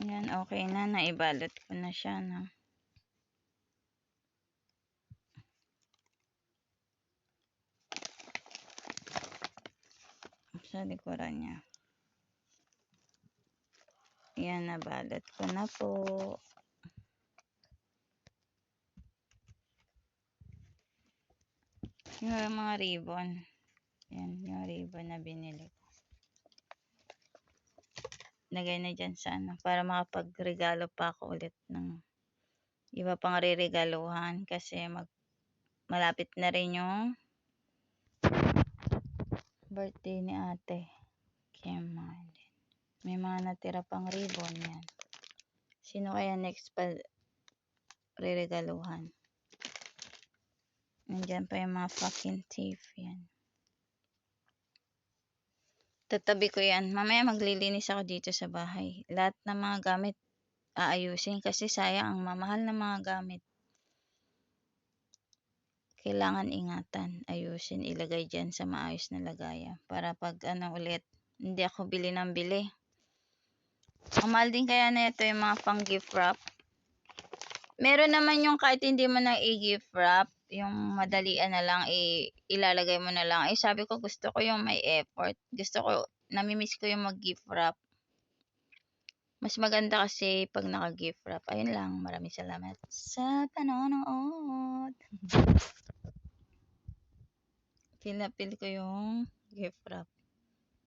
Yan, okay na. Naibalot ko na siya, no? Sa likuran niya. Yan, nabalot ko na po. Yung mga ribbon. Yan, yung ribbon na binili ko. Lagay na dyan sa ano, para makapagregalo pa ako ulit ng iba pang riregaluhan kasi mag malapit na rin yung birthday ni ate. Kim Marlin. May mga natira pang ribbon yan. Sino kaya next pa riregaluhan? Nandyan pa yung mga fucking teeth yan. Tatabi ko yan. Mamaya maglilinis ako dito sa bahay. Lahat ng mga gamit aayusin kasi sayang ang mamahal na mga gamit. Kailangan ingatan, ayusin, ilagay dyan sa maayos na lagayan. Para pag ano ulit, hindi ako bili ng bili. Ang mahal din kaya na ito yung mga pang gift wrap. Meron naman yung kahit hindi mo na i-gift wrap, yung madalian na lang, i- ilalagay mo na lang. Eh sabi ko gusto ko yung may effort. Gusto ko, namimiss ko yung mag-gift wrap. Mas maganda kasi pag naka-gift wrap. Ayun lang, maraming salamat sa panonood. Pinapil ko yung gift wrap.